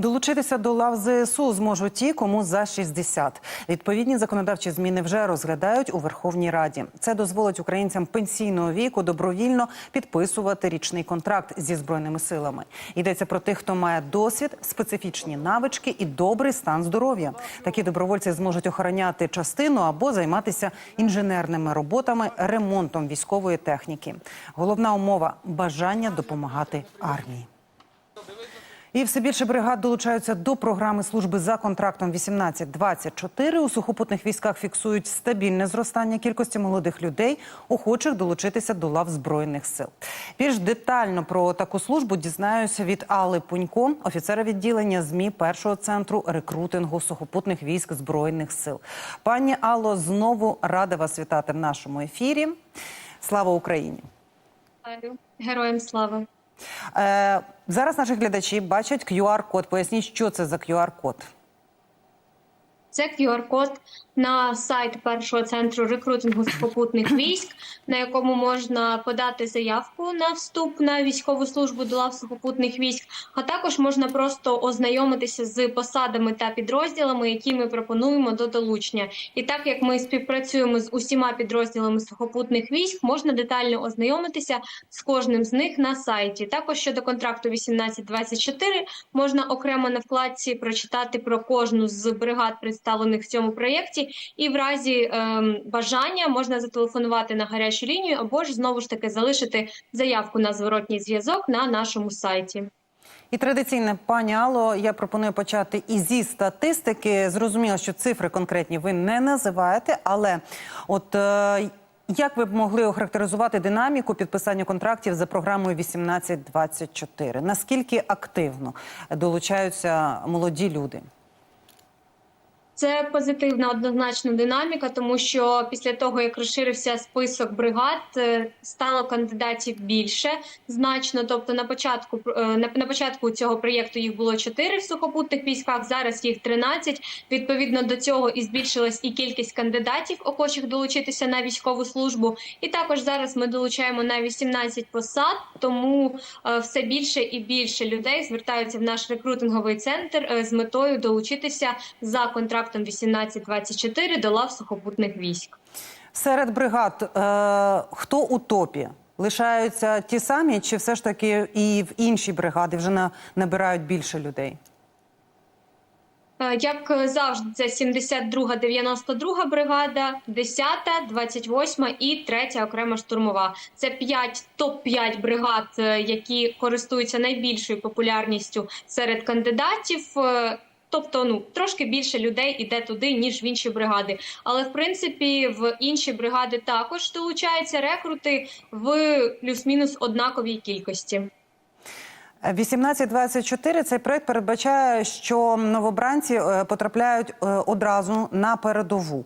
Долучитися до лав ЗСУ зможуть ті, кому за 60. Відповідні законодавчі зміни вже розглядають у Верховній Раді. Це дозволить українцям пенсійного віку добровільно підписувати річний контракт зі збройними силами. Йдеться про тих, хто має досвід, специфічні навички і добрий стан здоров'я. Такі добровольці зможуть охороняти частину або займатися інженерними роботами, ремонтом військової техніки. Головна умова бажання допомагати армії. І все більше бригад долучаються до програми служби за контрактом 18-24. У сухопутних військах фіксують стабільне зростання кількості молодих людей, охочих долучитися до лав збройних сил. Більш детально про таку службу дізнаюся від Алли Пунько, офіцера відділення змі першого центру рекрутингу сухопутних військ збройних сил. Пані Алло, знову рада вас вітати в нашому ефірі. Слава Україні! Героям слава. Е, зараз наші глядачі бачать QR-код. Поясніть, що це за QR-код. Це QR-код на сайт першого центру рекрутингу сухопутних військ, на якому можна подати заявку на вступ на військову службу до лав сухопутних військ, а також можна просто ознайомитися з посадами та підрозділами, які ми пропонуємо до долучення. І так як ми співпрацюємо з усіма підрозділами сухопутних військ, можна детально ознайомитися з кожним з них на сайті. Також щодо контракту 1824 можна окремо на вкладці прочитати про кожну з бригад, представлених в цьому проєкті. І в разі ем, бажання можна зателефонувати на гарячу лінію або ж знову ж таки залишити заявку на зворотній зв'язок на нашому сайті. І традиційне, пані Алло, я пропоную почати і зі статистики. Зрозуміло, що цифри конкретні ви не називаєте, але от е, як ви б могли охарактеризувати динаміку підписання контрактів за програмою 1824? Наскільки активно долучаються молоді люди? Це позитивна однозначно динаміка, тому що після того як розширився список бригад, е, стало кандидатів більше значно. Тобто, на початку е, на, початку цього проєкту їх було 4 в сухопутних військах. Зараз їх 13. Відповідно до цього і збільшилась і кількість кандидатів, охочих долучитися на військову службу. І також зараз ми долучаємо на 18 посад, тому е, все більше і більше людей звертаються в наш рекрутинговий центр з метою долучитися за контрактом 1824 до лав сухопутних військ. Серед бригад е, хто у топі? Лишаються ті самі, чи все ж таки і в інші бригади вже на, набирають більше людей? Е, Як завжди, це 72, 92 бригада, 10, 28 і 3 окрема штурмова. Це 5 топ-5 бригад, е, які користуються найбільшою популярністю серед кандидатів. Тобто, ну трошки більше людей іде туди, ніж в інші бригади. Але в принципі в інші бригади також долучаються рекрути в плюс-мінус однаковій кількості. 1824 цей проект передбачає, що новобранці е, потрапляють е, одразу на передову.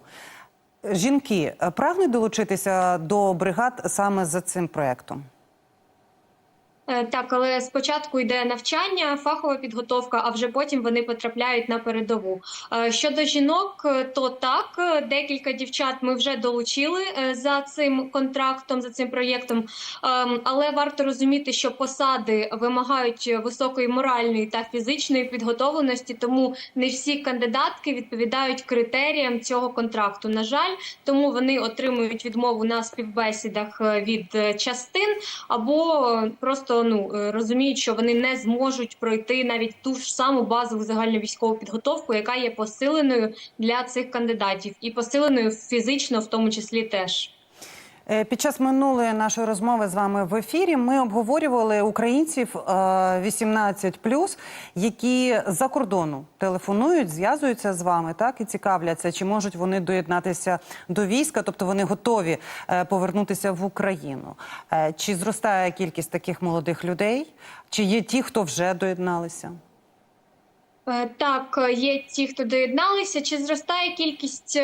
Жінки е, прагнуть долучитися до бригад саме за цим проектом. Е, Так, але спочатку йде навчання, фахова підготовка, а вже потім вони потрапляють на передову. Е, Щодо жінок, е, то так декілька дівчат ми вже долучили за цим контрактом, за цим проєктом. Ем, Але варто розуміти, що посади вимагають високої моральної та фізичної підготовленості, тому не всі кандидатки відповідають критеріям цього контракту. На жаль, тому вони отримують відмову на співбесідах від частин або е, просто ну е, розуміють, що вони не зможуть пройти навіть ту ж саму базову загальновійськову підготовку, яка є посиленою для цих кандидатів, і посиленою фізично, в тому числі теж. Е, Під час минулої нашої розмови з вами в ефірі ми обговорювали українців е, 18+, які за кордону телефонують, зв'язуються з вами, так і цікавляться, чи можуть вони доєднатися до війська, тобто вони готові е, повернутися в Україну. Е, Чи зростає кількість таких молодих людей? Чи є ті, хто вже доєдналися? Е, Так, е, є ті, хто доєдналися. Чи зростає кількість?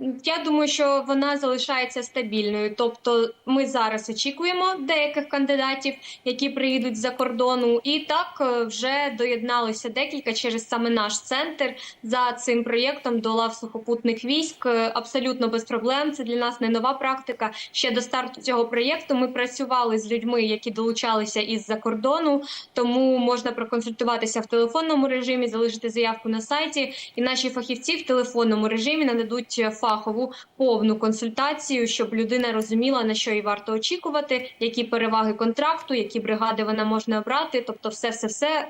Е, Я думаю, що вона залишається стабільною. Тобто, ми зараз очікуємо деяких кандидатів, які приїдуть з-за кордону, і так е, вже доєдналося декілька через саме наш центр за цим проєктом до лав сухопутних військ. Е, Абсолютно без проблем. Це для нас не нова практика. Ще до старту цього проєкту ми працювали з людьми, які долучалися із-за кордону. Тому можна проконсультуватися в телефонному режимі, залишити заявку на сайті, і наші фахівці в телефонному режимі нададуть фахову повну консультацію, щоб людина розуміла на що їй варто очікувати, які переваги контракту, які бригади вона можна обрати. Тобто, все, все, все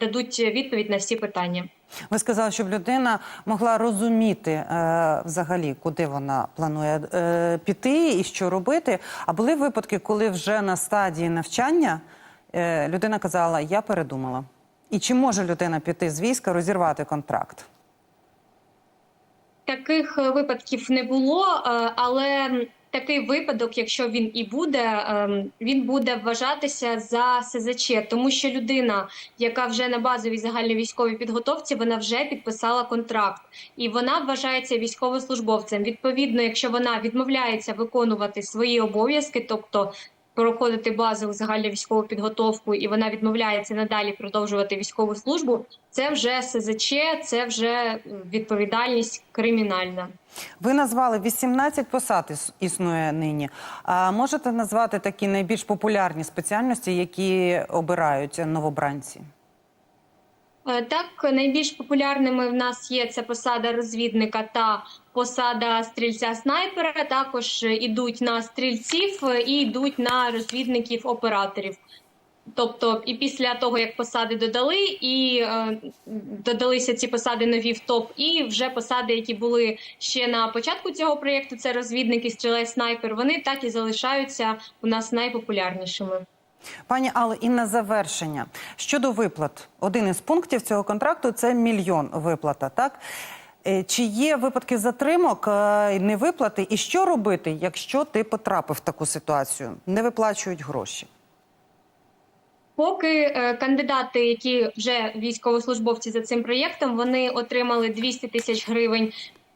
дадуть відповідь на всі питання. Ви сказали, щоб людина могла розуміти е, взагалі, куди вона планує е, піти і що робити. А були випадки, коли вже на стадії навчання е, людина казала: Я передумала. І чи може людина піти з війська, розірвати контракт? Таких е, випадків не було, е, але такий випадок, якщо він і буде, е, він буде вважатися за СЗЧ, тому що людина, яка вже на базовій загальновійськовій підготовці, вона вже підписала контракт, і вона вважається військовослужбовцем. Відповідно, якщо вона відмовляється виконувати свої обов'язки, тобто проходити базову загальновійськову підготовку, і вона відмовляється надалі продовжувати військову службу. Це вже СЗЧ, це вже відповідальність кримінальна. Ви назвали 18 посад іс- існує нині. А можете назвати такі найбільш популярні спеціальності, які обирають новобранці? Е, Так, найбільш популярними в нас є це посада розвідника та посада стрільця-снайпера. Також е, ідуть на стрільців і йдуть на розвідників-операторів. Тобто, і після того, як посади додали, і е, додалися ці посади нові в топ, і вже посади, які були ще на початку цього проєкту, це розвідники, стрілець, снайпер. Вони так і залишаються у нас найпопулярнішими. Пані Але, і на завершення щодо виплат, один із пунктів цього контракту це мільйон виплата. Так чи є випадки затримок, е, невиплати, і що робити, якщо ти потрапив в таку ситуацію? Не виплачують гроші. Поки е, кандидати, які вже військовослужбовці за цим проєктом, вони отримали 200 тисяч гривень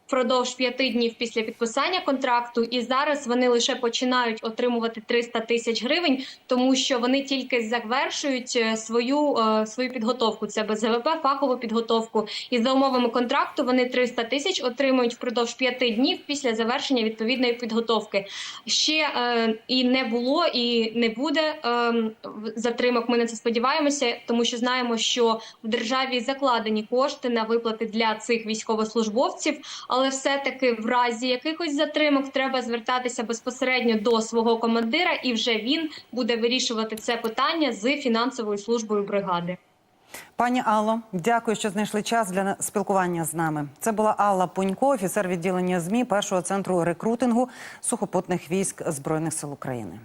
впродовж п'яти днів після підписання контракту, і зараз вони лише починають отримувати 300 тисяч гривень, тому що вони тільки завершують е, свою, е, свою підготовку. Це БЗВП, фахову підготовку. І за умовами контракту вони 300 тисяч отримують впродовж п'яти днів після завершення відповідної підготовки. Ще е, і не було, і не буде е, затримок. Ми на це сподіваємося, тому що знаємо, що в державі закладені кошти на виплати для цих військовослужбовців. Але все-таки в разі якихось затримок треба звертатися безпосередньо до свого командира, і вже він буде вирішувати це питання з фінансовою службою бригади. Пані Алло, дякую, що знайшли час для спілкування з нами. Це була Алла Пунько, офіцер відділення ЗМІ першого центру рекрутингу сухопутних військ Збройних сил України.